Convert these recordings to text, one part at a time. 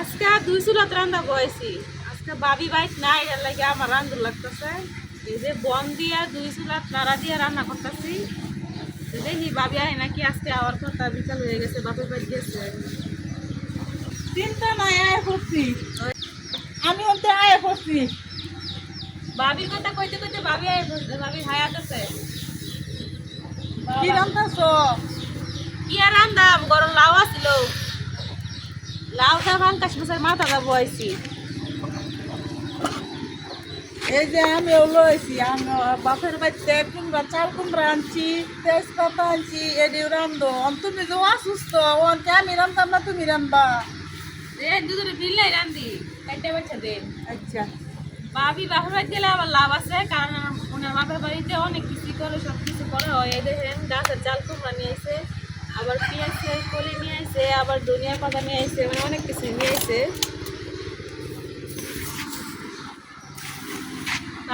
আজকে দুই চুলাত রান্না বয়েছি আজকে বাবি বাইক নাই এর লাগে আমার রান্ধু লাগতেছে। এই যে বন দিয়া দুই চুলাত নাড়া দিয়ে রান্না করতেছি। দেখি বাবি আয় নাকি আজকে আওয়ার কথা বিকাল হয়ে গেছে বাপের বাড়ি গেছে। চিন্তা নাই আয় করছি। আমি হতে আয় করছি। বাবির কথা কইতে কইতে বাবি আয় বাবি হায়াত আছে কি রান্তাছ কি আর রান্দাম? গরম লাউ আছিল। লাউটা ভাঙ্কাশ মাছের মাথাটা বয়েছি এই যে আমি লইছি আমি বাপের বাড়িতে কুমড়া চাল কুমড়া আনছি তেজপাতা আনছি এডি রান্ধো। তুমি যে অসুস্থ ওনকে আমি রান্তাম না তুমি রান্ধবা? রে দুজনে বিল্লাই রান্ধি কাইটা বাচ্চা দেন আচ্ছা। বাবি বাপের বাড়িতে গেলে আবার লাভ আছে কারণ আমার- ওনার বাপের বাড়িতে অনেক কিছু করে সব কিছু করে হয়। এই দেখেন গাছের চাল কুমড়া নিয়ে আসে আবার পেঁয়াজের কলি নিয়ে আসে আবার ধনিয়া পাতা নিয়ে আসে মানে অনেক কিছু নিয়ে আসে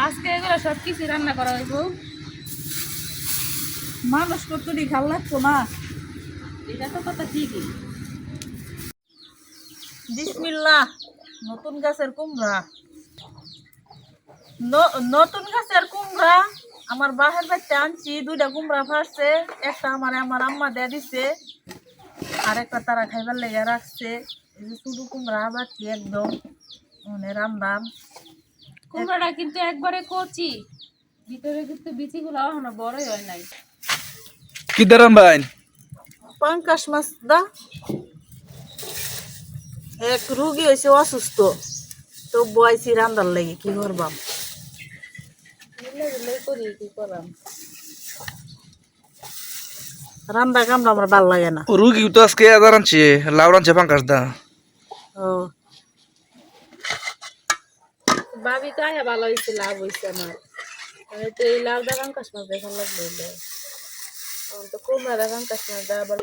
আজকে এগুলো সব কিছু রান্না করা হইব। মানুষ কতটি ভালো লাগতো না। এটা তো কথা ঠিকই। বিসমিল্লাহ, নতুন গাছের কুমড়া। নতুন গাছের কুমড়া। আমার বাহের বাড়িতে আনছি দুইটা কুমড়া ফাটছে একটা আমার আমার আম্মা দিয়ে দিছে আর একটা তারা খাইবার লেগে রাখছে। এই যে শুধু কুমড়া বাড়ছি একদম মানে রান্দাম কুমড়াটা কিন্তু একবারে কচি ভিতরে কিন্তু বিচিগুলো এখনও বড়ই হয় নাই। কি ভাই? পাঙ্কাশ মাছ দা। এক রুগী হয়েছে অসুস্থ তো বয়সি রান্দার লাগে কি করবাম করি কি করাম? রান্না কামড়া আমার ভালো লাগে না। রুগী তো আজকে আদার আনছে লাউ আনছে পাঙ্কাশ দা। ও। ভাবি তো আয়া ভালো হয়েছে লাভ হয়েছে আমার। আমি তো এই লাউ দাগান কাশ মাছ দেখার লাগবে। তো কুমড়া দাগান কাশ মাছ দেওয়া আবার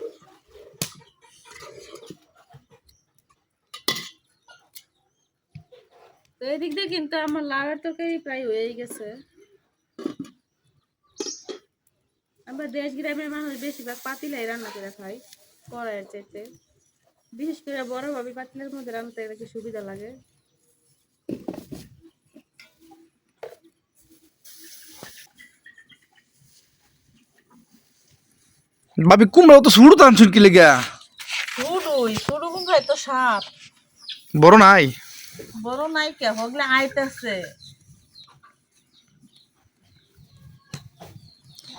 তো এদিক দিয়ে কিন্তু আমার লাউয়ের তরকারি প্রায় হয়ে গেছে। দেশ গ্রামের মানুষ বেশিরভাগ পাতিলাই রান্না করে খাই কড়াইয়ের চাইতে। বিশেষ করে বড় ভাবি পাতিলের মধ্যে রান্নাতে নাকি সুবিধা লাগে? ভাবি কুমড়া তো শুরু তো আনছুন কি লেগা শুরুই শুরু কুমড়াই তো সাপ বড় নাই? বড় নাই কে হগলে আইতেছে।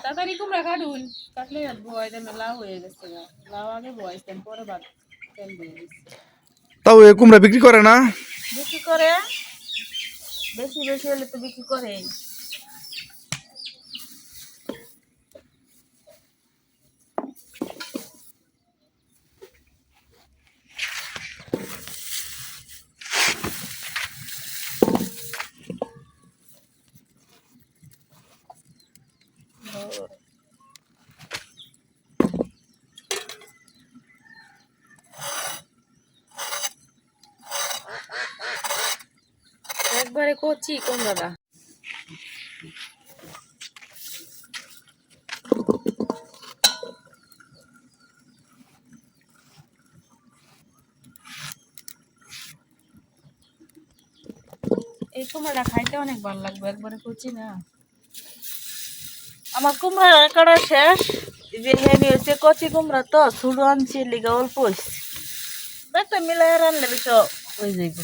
তাড়াতাড়ি কুমড়া কাটুন। কাটলে বয়সে মেলা লাউ হয়ে গেছে। লাউ আগে বয়স দেন পরে বাদ তাও এ কুমড়া বিক্রি করে না? বিক্রি করে? বেশি বেশি হলে তো বিক্রি করে একবারে কচি কুমড়াটা এই কুমড়াটা খাইতে অনেক ভালো লাগবে, একবারে কচি না। আমার কুমড়া কাটা শেষ যে হেনি হচ্ছে কচি কুমড়া তো শুরু আনছি লিগা অল্প হয়েছে মিলাই রানলে বেশ হয়ে যাইব।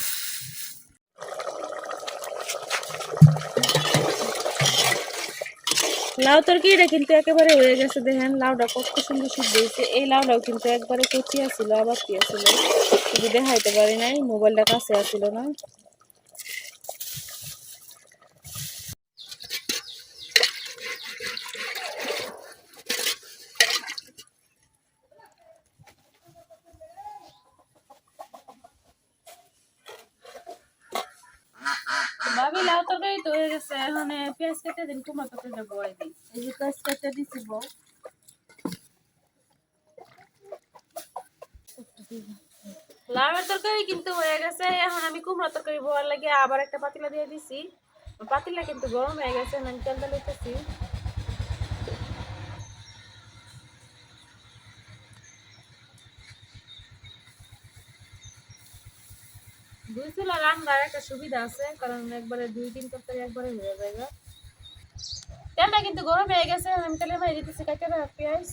লাউ তরকারিটা কিন্তু একেবারে হয়ে গেছে, দেখেন লাউটা কত সুন্দর সুন্দর হয়েছে। এই লাউটাও কিন্তু একবারে কচি ছিল আবার কি আছিল? কিন্তু দেখাইতে পারি নাই, মোবাইলটা কাছে আছিল না ভাবি লাউ তরকারি তো হয়ে গেছে এখন পেঁয়াজ কেটে দিন এই যে পেঁয়াজ কেটে দিছি বউ। তরকারি কিন্তু হয়ে গেছে, এখন আমি কুমড়া তরকারি বোয়ার লাগে আবার একটা পাতিলা দিয়ে দিছি। পাতিলা কিন্তু গরম হয়ে গেছে, আমি তেল লইতেছি দুই চুলা রান্নার একটা সুবিধা আছে, কারণ একবারে দুই তিন তরকারি একবারে হয়ে যায় তেলটা কিন্তু গরম হয়ে গেছে, আমি তেলের মধ্যে দিতেছি কাটে পেঁয়াজ।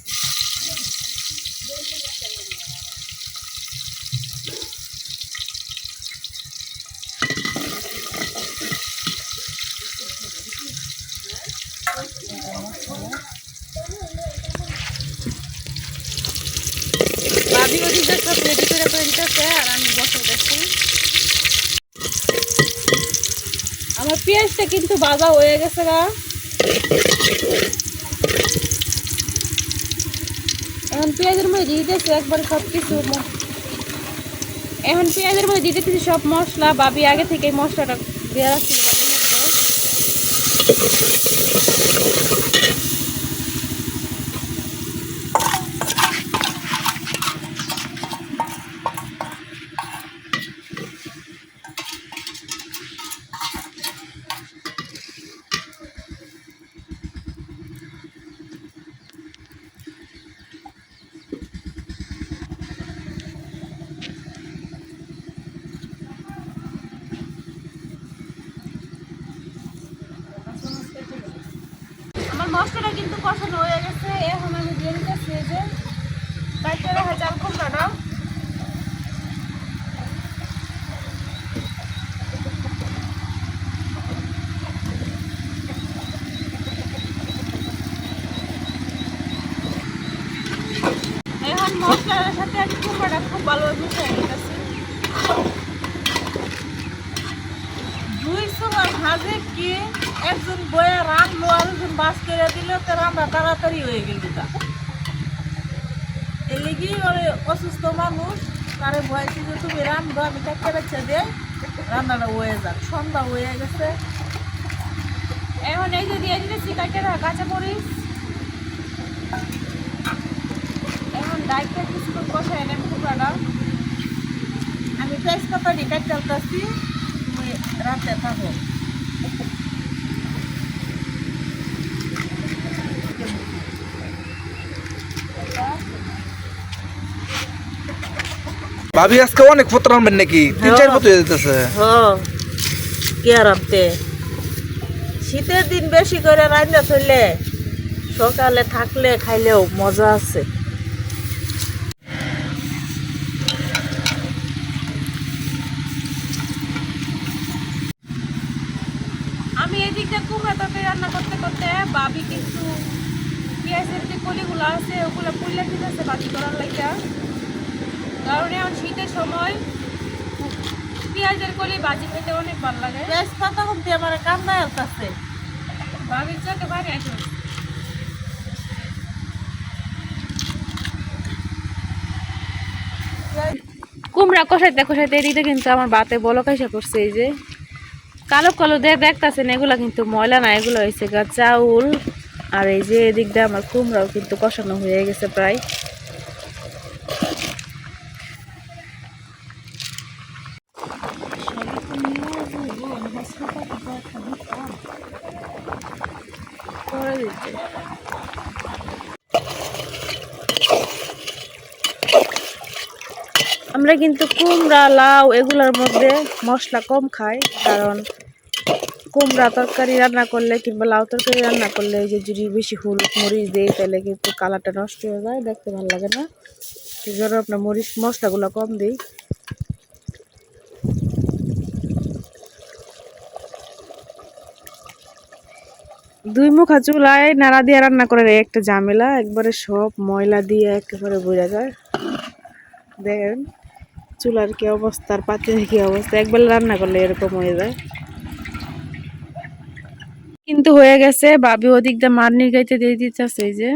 দিতেছে, আর আমি বসে দেখছি। আমার পেঁয়াজটা কিন্তু বাজা হয়ে গেছে গা। এখন পেঁয়াজের মধ্যে দিয়ে দিতেছি একবার সব কিছু এখন পেঁয়াজের মধ্যে দিয়ে দিতেছি সব মশলা। বাবি আগে থেকে মশলাটা দেওয়া রাখছিল কষানো হয়ে গেছে। এখন আমি দিয়ে দিতেছি এই যে কাইটে রাখা চাল এখন মশলার সাথে আমি খুব ভালোভাবে মিশিয়ে নিতেছি। দুই সময় ভাজে একজন বয়ে রাখল আর একজন বাস করে দিল তো রান্না তাড়াতাড়ি হয়ে গেল তা এই লেগেই ওরে অসুস্থ মানুষ, তারে ভয়সে যে তুমি রান্ধো আমি কাটতে বাচ্চা দিয়ে রান্নাটা হয়ে যাক। সন্ধ্যা হয়ে গেছে। এখন এই যে দিয়ে দিতেছি রাখা কাঁচা মরিচ। এখন ডাইটটা কিছুক্ষণ কষাই নেব কুমড়াটা আমি কাটারি কাটতে আসছি তুমি রাতে থাকো। ভাবি আজকে অনেক পত্র আনবেন নাকি? তিন চার পত্র হয়ে যেতেছে কি আর আনতে? শীতের দিন বেশি করে রান্না চললে সকালে থাকলে খাইলেও মজা আছে। আমি এদিকটা কুমড়া তরকারি রান্না করতে করতে বাবি কিন্তু পেঁয়াজের যে কলিগুলো আছে ওগুলো পুড়লে দিতেছে বাকি করার লাগিয়া কারণ এখন শীতের সময় পেঁয়াজের কলি বাজি খেতে অনেক ভালো লাগে। পেঁয়াজ পাতা কমতে আমার কান্না আসতেছে বাবির চোখে পানি আসে কুমড়া কষাইতে কষাইতে এদিকে কিন্তু আমার বাতে বলো কাইসা করছে এই যে। কালো কালো দেখ দেখতেছেন এগুলা কিন্তু ময়লা না এগুলো হয়েছে গা চাউল। আর এই যে এদিক দিয়ে আমার কুমড়াও কিন্তু কষানো হয়ে গেছে প্রায় করে দিচ্ছে আমরা কিন্তু কুমড়া, লাউ এগুলোর মধ্যে মশলা কম খাই কারণ কুমড়া তরকারি রান্না করলে কিংবা লাউ তরকারি রান্না করলে যে যদি বেশি হলুদ মরিচ দিই, তাহলে কিন্তু কালারটা নষ্ট হয়ে যায়, দেখতে ভালো লাগে না। সেই জন্য আপনার মরিচ, মশলাগুলো কম দিই। দুই মুখা চুলায় নাড়া দিয়ে রান্না করে একটা ঝামেলা, একবারে সব ময়লা দিয়ে একেবারে বোঝা যায়। দেখেন চুলার কি অবস্থা আর পাতির কি অবস্থা? একবার রান্না করলে এরকম হয়ে যায়। কিন্তু হয়ে গেছে বাবি ওদিক দিয়ে মারনির গাইতে দিয়ে দিতেছে এই যে।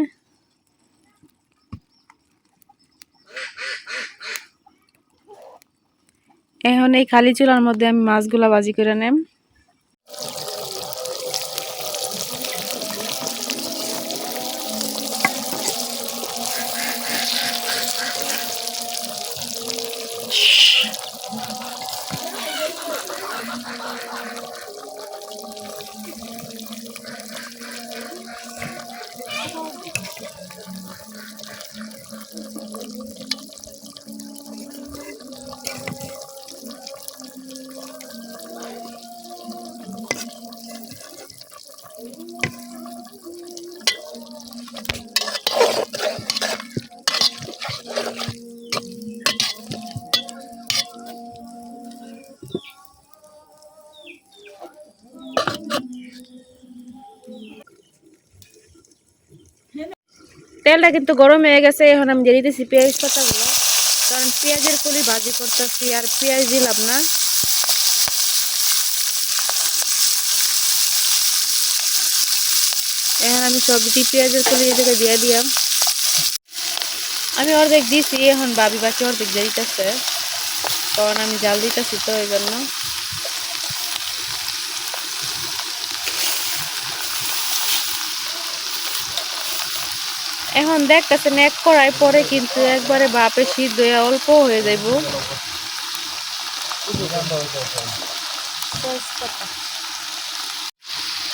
এখন এই খালি চুলার মধ্যে আমি মাছগুলা বাজি করে নেম। তেলটা কিন্তু গরম হয়ে গেছে, এখন আমি দিয়ে দিতেছি পেঁয়াজ পাতাগুলো। কারণ পেঁয়াজের কলি ভাজি করতেছি, আর পেঁয়াজ দিলাম না। এখন আমি সবজি পেঁয়াজের কলি এদিকে দিয়ে দিলাম। আমি অর্ধেক দিছি, এখন বাবি বাকি অর্ধেক দিয়ে দিতেছে। কারণ আমি জাল দিতেছি তো, এই জন্য। এখন দেখতেছেন এক কড়াই পরে কিন্তু একবারে বাপে সিদ্ধ হয়ে অল্প হয়ে যাইব।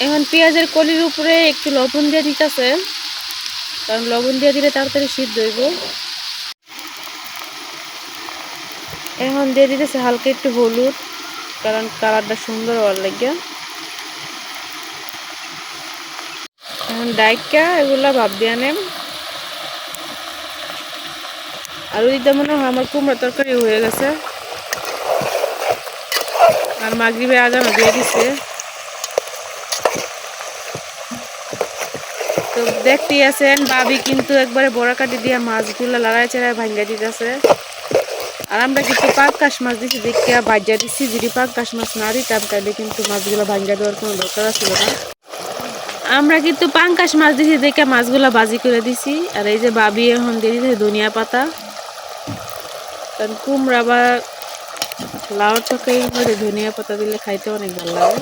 এখন পেঁয়াজের কলির উপরে একটু লবণ দিয়ে দিতেছে, কারণ লবণ দিয়ে দিলে তাড়াতাড়ি সিদ্ধ হইব এখন দিয়ে দিতেছে হালকা একটু হলুদ, কারণ কালারটা সুন্দর হওয়ার লাগে। এখন ডাইকা এগুলা ভাব দিয়ে নেম। আর ওইটা মনে হয় আমার কুমড়া তরকারি হয়ে গেছে। আর মাগরিবে আজানো দিয়ে দিছে। তো দেখতেই আছেন, বাবি কিন্তু একবারে বড়া কাটি দিয়ে মাছগুলো লড়াই চেড়ায় ভাঙ্গা দিতেছে। আর আমরা কিন্তু পাঙ্কাশ মাছ দিচ্ছি দেখিয়া ভাজা দিচ্ছি যদি পাঙ্কাশ মাছ না দিতাম, তাহলে কিন্তু মাছগুলো ভাঙ্গা দেওয়ার কোনো দরকার ছিল না। আমরা কিন্তু পাঙ্কাশ মাছ দিছি, দেখে মাছগুলো বাজি করে দিছি। আর এই যে বাবি এখন দিয়ে দিতেছে ধনিয়া পাতা। কারণ কুমড়া বা লাউর তরকারির মধ্যে ধনিয়া পাতা দিলে খাইতে অনেক ভালো লাগে।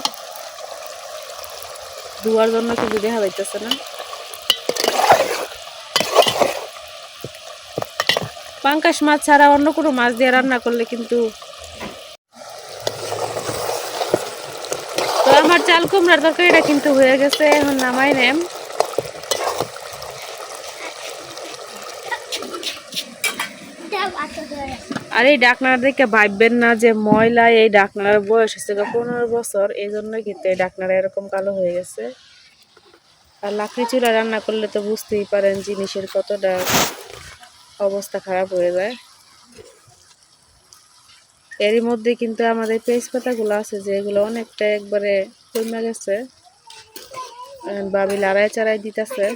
ধোয়ার জন্য কিন্তু দেখা যাইতেছে না। পাঙ্কাশ মাছ ছাড়া অন্য কোনো মাছ দিয়ে রান্না করলে কিন্তু আমার চাল কুমড়ার তরকারিটা কিন্তু হয়ে গেছে, এখন নামাই নেম। আর এই ডাকনার দেখে ভাববেন না যে ময়লা এই ডাকনার বয়স হচ্ছে পনেরো বছর, এই জন্যই কিন্তু এই ডাকনারা এরকম কালো হয়ে গেছে। আর লাকড়ি চুলা রান্না করলে তো বুঝতেই পারেন জিনিসের কতটা অবস্থা খারাপ হয়ে যায়। এরই মধ্যে কিন্তু আমাদের পেঁয়াজ পাতাগুলো আছে যে এগুলো অনেকটা একবারে কমে গেছে। বাবি লড়াই চাড়াই দিতেছে।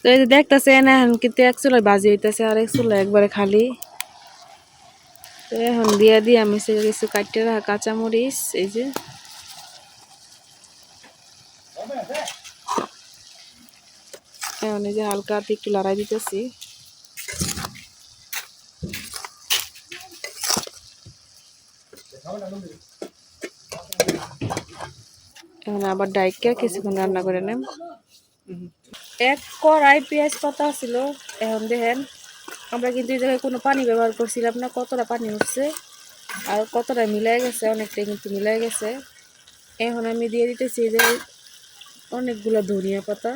তো এই যে দেখতেছেন এখন কিন্তু এক চুলায় বাজি হইতেছে, আর এক চুলা একবারে খালি। তো এখন দিয়ে দিয়ে আমি সে কিছু কাটতে রাখা কাঁচামরিচ, এই যে। এখন এই যে হালকা একটু লড়াই দিতেছি। এখন আবার ডাইকে কিছুক্ষণ রান্না করে নেন এক কড়াই পেঁয়াজ পাতা ছিল, এখন দেখেন আমরা কিন্তু এই জায়গায় কোনো পানি ব্যবহার করছিলাম না, কতটা পানি উঠছে আর কতটা মিলাই গেছে অনেকটাই কিন্তু মিলাই গেছে। এখন আমি দিয়ে দিতেছি যে অনেকগুলো ধনিয়া পাতা।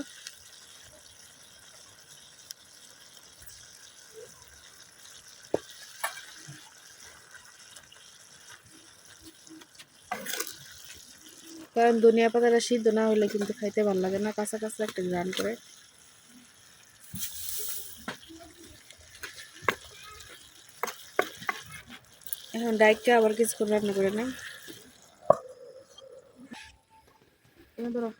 কারণ ধনিয়া পাতাটা সিদ্ধ না হলে কিন্তু খাইতে ভালো লাগে না, কাঁচা কাঁচা একটা গ্রান করে। এখন ডাইটটা আবার কিছুক্ষণ রান্না করে নেন ধরো।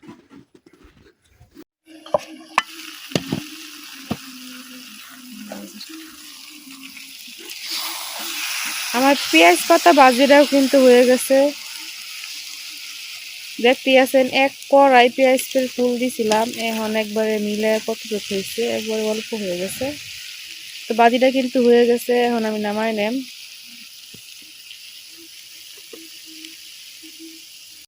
আমার পেঁয়াজ পাতা বাজিটাও কিন্তু হয়ে গেছে। দেখতে আছেন, এক কড়াই পেঁয়াজ করে ফুল দিছিলাম। এখন একবারে মিলে কত হয়েছে? একবারে অল্প হয়ে গেছে। তো বাজিটা কিন্তু হয়ে গেছে, এখন আমি নামাই নেম।